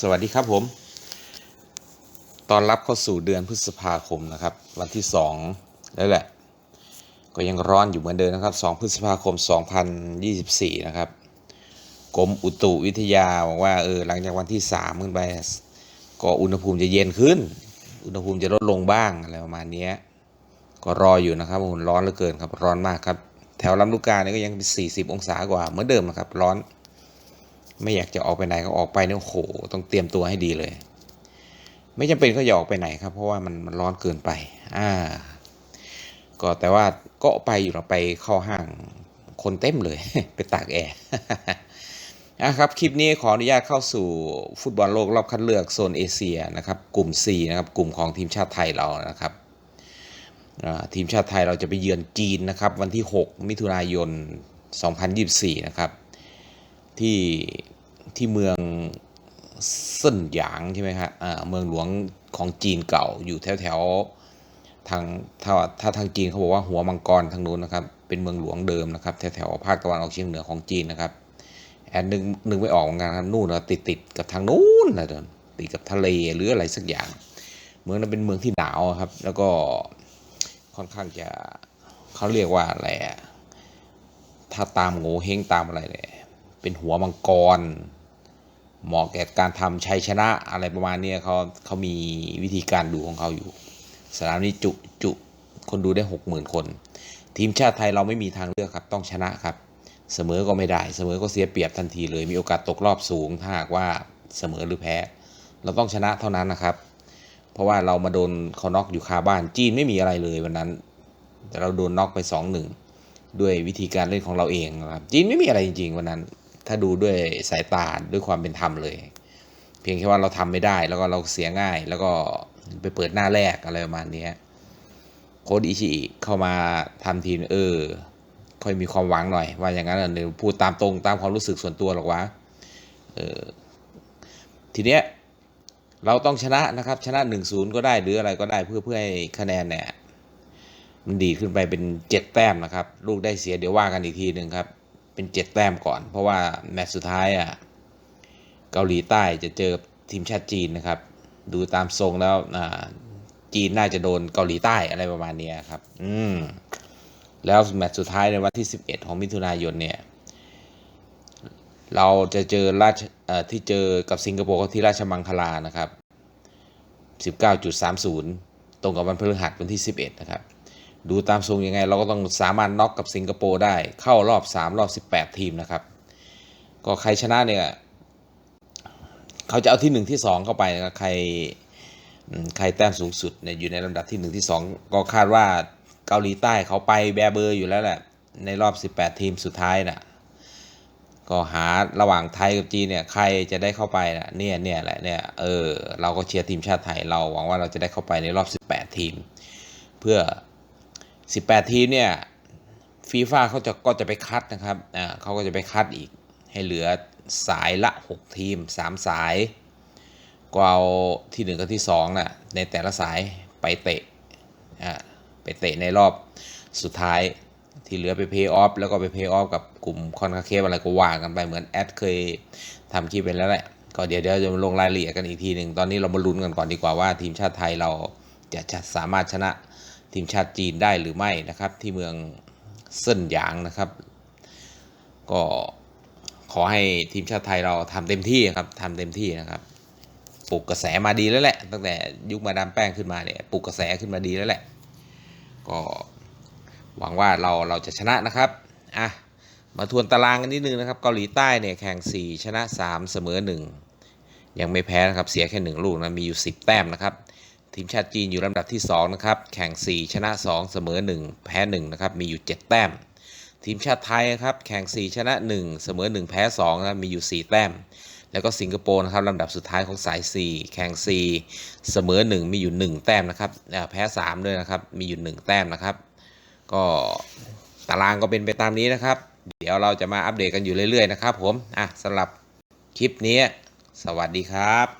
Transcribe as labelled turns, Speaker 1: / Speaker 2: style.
Speaker 1: สวัสดีครับผม ตอนรับเข้าสู่เดือนพฤษภาคมนะครับ วันที่สองแล้วแหละ ก็ยังร้อนอยู่เหมือนเดิมนะครับ 2 พฤษภาคม 2024 นะครับ กรมอุตุวิทยาบอกว่าเออหลังจากวันที่3ขึ้นไป ก็อุณหภูมิจะเย็นขึ้น อุณหภูมิจะลดลงบ้างอะไรประมาณนี้ก็รออยู่นะครับโอ้โหร้อนเหลือเกินครับ ร้อนมากครับ แถวลำลูกกาเนี่ยก็ยังเป็น40 องศากว่าเหมือนเดิมนะครับ ร้อน ไม่อยากจะออกไปไหนก็ออกไปเนี่ยโอ้โหต้องเตรียมตัวให้ดีเลย ไม่จำเป็นก็อย่าออกไปไหนครับ เพราะว่ามันมันร้อนเกินไป อ่า ก็แต่ว่าก็ไปอยู่เราไปเข้าห้างคนเต็มเลย ไปตากแอร์นะครับคลิปนี้ขออนุญาตเข้าสู่ฟุตบอลโลกรอบคัดเลือกโซนเอเชียนะครับ กลุ่ม C นะครับ กลุ่มของทีมชาติไทยเรานะครับทีมชาติไทยเราจะไปเยือนจีนนะครับ วันที่ 6 มิถุนายน 2024 นะครับ ที่ที่เมืองเซินหยางใช่ไหมครับอ่าเมืองหลวงของจีนเก่าอยู่แถวแถวๆทางถ้าถ้าทางจีนเขาบอกว่าหัวมังกรทางนู้นนะครับ เป็นเมืองหลวงเดิมนะครับแถวแถวๆภาคตะวันออกเฉียงเหนือของจีนนะครับแอนนึงนึงไม่ออกเหมือนกันครับนู่นนะติดติดกับทางนู้นนะเดินติดกับทะเลหรืออะไรสักอย่าง เมืองนั้นเป็นเมืองที่หนาวครับ แล้วก็ค่อนข้างจะเขาเรียกว่าอะไรอะถ้าตามโง่เฮงตามอะไรเลย เป็นหัวมังกร เหมาะแก่การทำชัยชนะอะไรประมาณนี้เขาเขามีวิธีการดูของเขาอยู่ สนามนี้จุจุคนดูได้หกหมื่นคน ทีมชาติไทยเราไม่มีทางเลือกครับต้องชนะครับ เสมอก็ไม่ได้ เสมอก็เสียเปรียบทันทีเลย มีโอกาสตกรอบสูงถ้าหากว่าเสมอหรือแพ้ เราต้องชนะเท่านั้นนะครับ เพราะว่าเรามาโดนเขาน็อกอยู่คาบ้านจีนไม่มีอะไรเลยวันนั้น แต่เราโดนน็อกไปสองหนึ่งด้วยวิธีการเล่นของเราเองนะครับจีนไม่มีอะไรจริงๆวันนั้น ถ้าดูด้วยสายตาด้วยความเป็นธรรมเลย เพียงแค่ว่าเราทำไม่ได้ แล้วก็เราเสียง่าย แล้วก็ไปเปิดหน้าแรกอะไรประมาณนี้โค้ดอิชิอิเข้ามาทำทีมเออ ค่อยมีความหวังหน่อย ว่าอย่างนั้นน่ะเดี๋ยวพูดตามตรงตามความรู้สึกส่วนตัวหรอกวะเออทีเนี้ยเราต้องชนะนะครับ ชนะ1นศูนย์ก็ได้หรืออะไรก็ได้เพื่อเพื่อให้คะแนนเนี่ยมันดีขึ้นไปเป็นเจ็ดแต้มนะครับ ลูกได้เสียเดี๋ยวว่ากันอีกทีหนึ่งครับ เป็นเจ็ดแต้มก่อน เพราะว่าแมตช์สุดท้ายอะเกาหลีใต้จะเจอทีมชาติจีนนะครับ ดูตามทรงแล้วอ่าจีนน่าจะโดนเกาหลีใต้อะไรประมาณนี้ครับ อืม แล้วแมตช์สุดท้ายในวันที่ 11 ของมิถุนายนเนี่ย เราจะเจอราชที่เจอกับสิงคโปร์ที่ราชมังคลานะครับ 19.30 ตรงกับวันพฤหัสวันที่ 11 นะครับ ดูตามทรงยังไง เราก็ต้องสามารถน็อกกับสิงคโปร์ได้ เข้ารอบ 3 รอบ 18 ทีมนะครับ ก็ใครชนะเนี่ยเขาจะเอาที่ 1 ที่ 2 เข้าไปนะใครใครแต้มสูงสุดเนี่ยอยู่ในลำดับที่ 1 ที่ 2 ก็คาดว่าเกาหลีใต้เขาไปแบเบอร์อยู่แล้วแหละในรอบ 18 ทีมสุดท้ายน่ะก็หาระหว่างไทยกับจีนเนี่ยใครจะได้เข้าไปนะเนี่ยเนี่ยแหละเนี่ยเออเราก็เชียร์ทีมชาติไทยเราหวังว่าเราจะได้เข้าไปในรอบ 18 ทีม เพื่อ 18 ทีมเนี่ยฟีฟ่าเขาจะก็จะไปคัดนะครับอ่าเขาก็จะไปคัดอีกให้เหลือสายละ 6 ทีม 3 สายก็เอาที่ 1 กับที่2น่ะในแต่ละสายไปเตะอ่าไปเตะในรอบสุดท้ายที่เหลือไปเพย์ออฟแล้วก็ไปเพย์ออฟกับกลุ่มคอนคาเคฟอะไรก็ว่ากันไปเหมือนแอดเคยทำคลิปไปแล้วแหละก็เดี๋ยวเดี๋ยวจะลงรายละเอียดกันอีกทีหนึ่งตอนนี้เรามาลุ้นกันก่อนดีกว่าว่าทีมชาติไทยเราจะจะสามารถชนะ ทีมชาติจีนได้หรือไม่นะครับ ที่เมืองเซินหยางนะครับ ก็ขอให้ทีมชาติไทยเราทำเต็มที่ครับทำเต็มที่นะครับปลุกกระแสมาดีแล้วแหละ ตั้งแต่ยุคมาดามแป้งขึ้นมาเนี่ยปลุกกระแสขึ้นมาดีแล้วแหละ ก็หวังว่าเราเราจะชนะนะครับอะมาทวนตารางกันนิดนึงนะครับ เกาหลีใต้เนี่ยแข่ง 4 ชนะ 3 เสมอ 1 ยังไม่แพ้นะครับ เสียแค่ 1 ลูกนะ มีอยู่ 10 แต้มนะครับ ทีมชาติจีนอยู่ลำดับที่ 2 นะครับ แข่ง 4 ชนะ 2 เสมอ 1 แพ้ 1 นะครับ มีอยู่ 7 แต้ม ทีมชาติไทยนะครับ แข่ง 4 ชนะ 1 เสมอ 1 แพ้2นะมีอยู่ 4 แต้ม แล้วก็สิงคโปร์นะครับลำดับสุดท้ายของสาย 4 แข่ง 4 เสมอ 1 มีอยู่ 1 แต้มนะครับแพ้ 3 ด้วยนะครับ มีอยู่ 1 แต้มนะครับ ก็ตารางก็เป็นไปตามนี้นะครับ เดี๋ยวเราจะมาอัปเดตกันอยู่เรื่อยๆนะครับผม อะสำหรับคลิปนี้ สวัสดีครับ